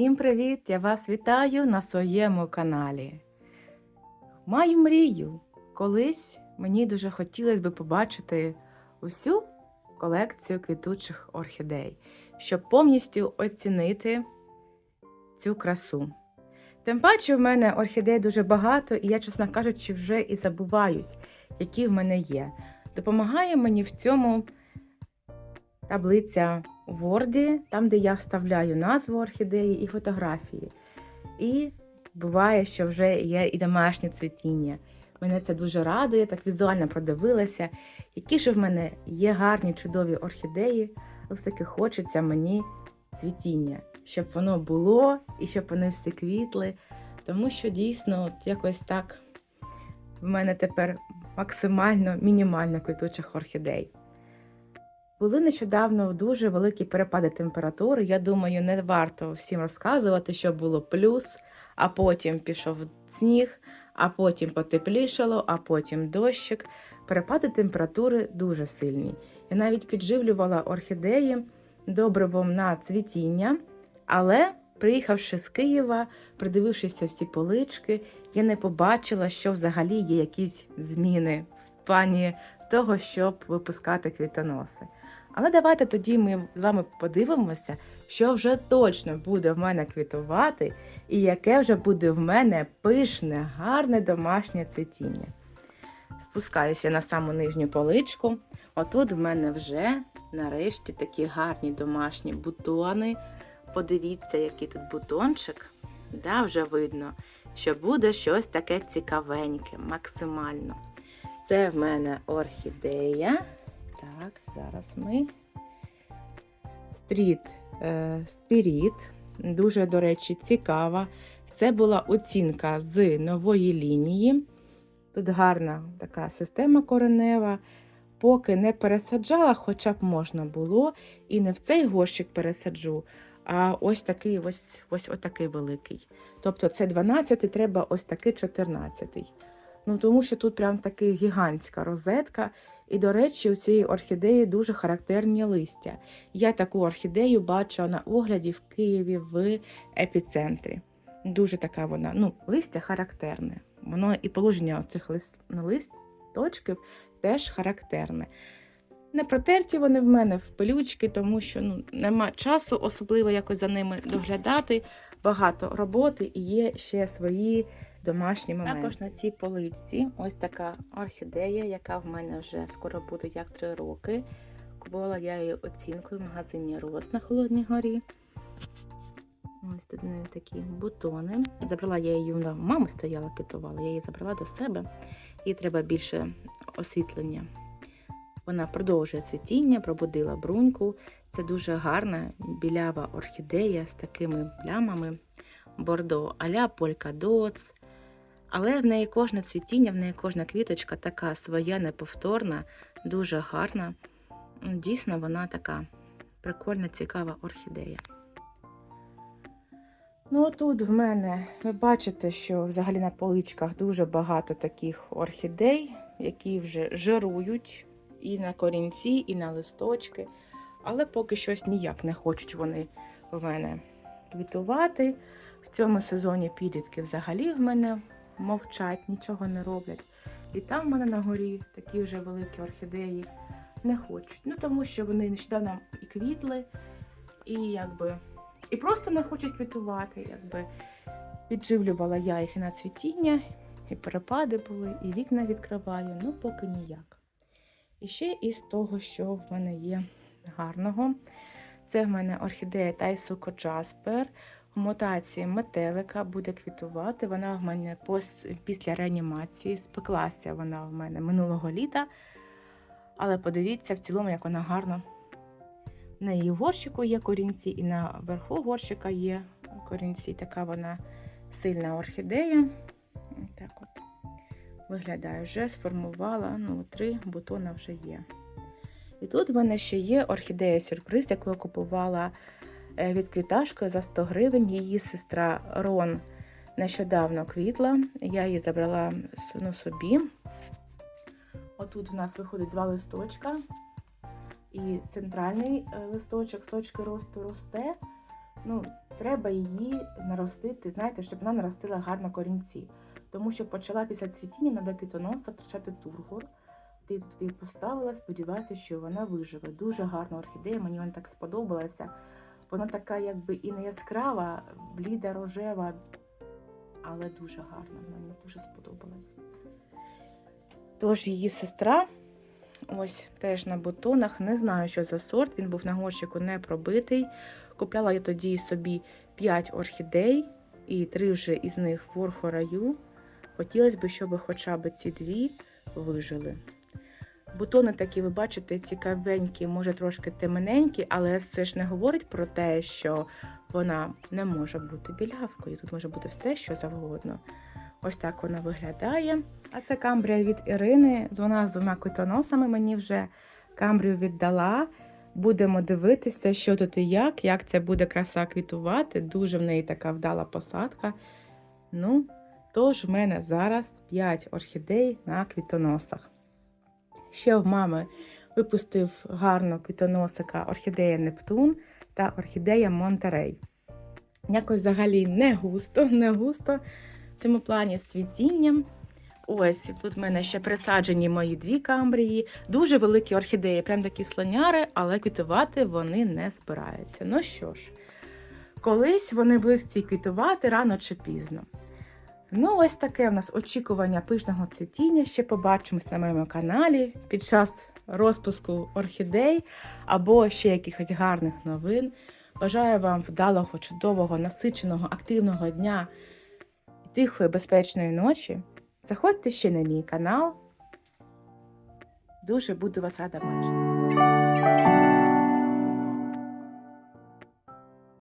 Всім привіт! Я вас вітаю на своєму каналі. Маю мрію. Колись мені дуже хотілося б побачити усю колекцію квітучих орхідей, щоб повністю оцінити цю красу. Тим паче в мене орхідей дуже багато, і я, чесно кажучи, вже і забуваюсь, які в мене є. Допомагає мені в цьому таблиця у Word, там, де я вставляю назву орхідеї і фотографії. І буває, що вже є і домашнє цвітіння. Мене це дуже радує, так візуально продивилася, які ж в мене є гарні, чудові орхідеї. Ось таки хочеться мені цвітіння, щоб воно було і щоб вони всі квітли. Тому що дійсно от якось так в мене тепер максимально мінімально квітучих орхідей. Були нещодавно дуже великі перепади температури. Я думаю, не варто всім розказувати, що було плюс, а потім пішов сніг, а потім потеплішало, а потім дощик. Перепади температури дуже сильні. Я навіть підживлювала орхідеї добривом на цвітіння, але приїхавши з Києва, придивившися всі полички, я не побачила, що взагалі є якісь зміни в плані того, щоб випускати квітоноси. Але давайте тоді ми з вами подивимося, що вже точно буде в мене квітувати, і яке вже буде в мене пишне, гарне домашнє цвітіння. Спускаюся на саму нижню поличку. Отут в мене вже нарешті такі гарні домашні бутони. Подивіться, який тут бутончик. Да, вже видно, що буде щось таке цікавеньке, максимально. Це в мене орхідея. Так, зараз ми. Стріт е, Спіріт. Дуже, до речі, цікава. Це була оцінка з нової лінії. Тут гарна така система коренева. Поки не пересаджала, хоча б можна було. І не в цей горщик пересаджу, а ось такий ось, ось отакий великий. Тобто це 12 треба ось такий 14. Ну, тому що тут прям така гігантська розетка. І, до речі, у цієї орхідеї дуже характерні листя. Я таку орхідею бачила на огляді в Києві в епіцентрі. Дуже така вона, ну, листя характерне. Воно і положення цих лист, листочків теж характерне. Не протерті вони в мене в пилючки, тому що ну, нема часу особливо якось за ними доглядати. Багато роботи і є ще свої домашні моменти. Також на цій поличці ось така орхідея, яка в мене вже скоро буде як 3 роки. Купувала я її оцінкою в магазині Роз на Холодній горі. Ось тут неї такі бутони. Забрала я її, вона мама стояла, китувала, я її забрала до себе. Їй треба більше освітлення. Вона продовжує цвітіння, пробудила бруньку. Це дуже гарна білява орхідея з такими плямами. Бордо а-ля Полькадоц. Але в неї кожне цвітіння, в неї кожна квіточка така своя, неповторна, дуже гарна. Дійсно, вона така прикольна, цікава орхідея. Ну, тут в мене ви бачите, що взагалі на поличках дуже багато таких орхідей, які вже жирують і на корінці, і на листочки. Але поки щось ніяк не хочуть вони в мене квітувати. В цьому сезоні підлітки взагалі в мене мовчать, нічого не роблять. І там в мене на горі такі вже великі орхідеї не хочуть. Ну тому що вони нещодавно і квітли, і якби і просто не хочуть квітувати. Якби підживлювала я їх і на цвітіння, і перепади були, і вікна відкриваю, ну поки ніяк. І ще із того, що в мене є гарного. Це в мене орхідея Тайсуко Джаспер. В мутації метелика буде квітувати. Вона в мене після реанімації спеклася вона в мене минулого літа. Але подивіться в цілому, як вона гарно. На її горщику є корінці, і на верху горщика є корінці. Така вона сильна орхідея. Так от виглядає, вже сформувала. Ну, три бутона вже є. І тут в мене ще є орхідея сюрприз, яку я купувала е, від квіташкою за 100 гривень. Її сестра Рон нещодавно квітла. Я її забрала ну, собі. Отут в нас виходить два листочка. І центральний е, листочок з точки росту росте. Ну, треба її наростити, знаєте, щоб вона наростила гарно корінці. Тому що почала після цвітіння надо квітоноса втрачати тургор. Ти її поставила, сподіваюся, що вона виживе. Дуже гарна орхідея, мені вона так сподобалася. Вона така, якби і не яскрава, бліда рожева, але дуже гарна. Мені дуже сподобалась. Тож її сестра, ось теж на бутонах, не знаю, що за сорт. Він був на горщику не пробитий. Купляла я тоді собі 5 орхідей, і три вже із них в орхораю. Хотілося б, щоб хоча б ці дві вижили. Бутони такі, ви бачите, цікавенькі, може трошки темненькі, але це ж не говорить про те, що вона не може бути білявкою. Тут може бути все, що завгодно. Ось так вона виглядає. А це камбрія від Ірини. Вона з двома квітоносами мені вже камбрію віддала. Будемо дивитися, що тут і як, як це буде краса квітувати. Дуже в неї така вдала посадка. Ну, тож в мене зараз 5 орхідей на квітоносах. Ще в мами випустив гарно квітоносика орхідея Нептун та орхідея Монтерей. Якось взагалі не густо, не густо в цьому плані з цвітінням. Ось тут в мене ще присаджені мої дві камбрії. Дуже великі орхідеї, прям такі слоняри, але квітувати вони не збираються. Ну що ж, колись вони близькі квітувати рано чи пізно. Ну, ось таке в нас очікування пишного цвітіння. Ще побачимось на моєму каналі під час розпуску орхідей або ще якихось гарних новин. Бажаю вам вдалого, чудового, насиченого, активного дня і тихої, безпечної ночі. Заходьте ще на мій канал. Дуже буду вас рада бачити.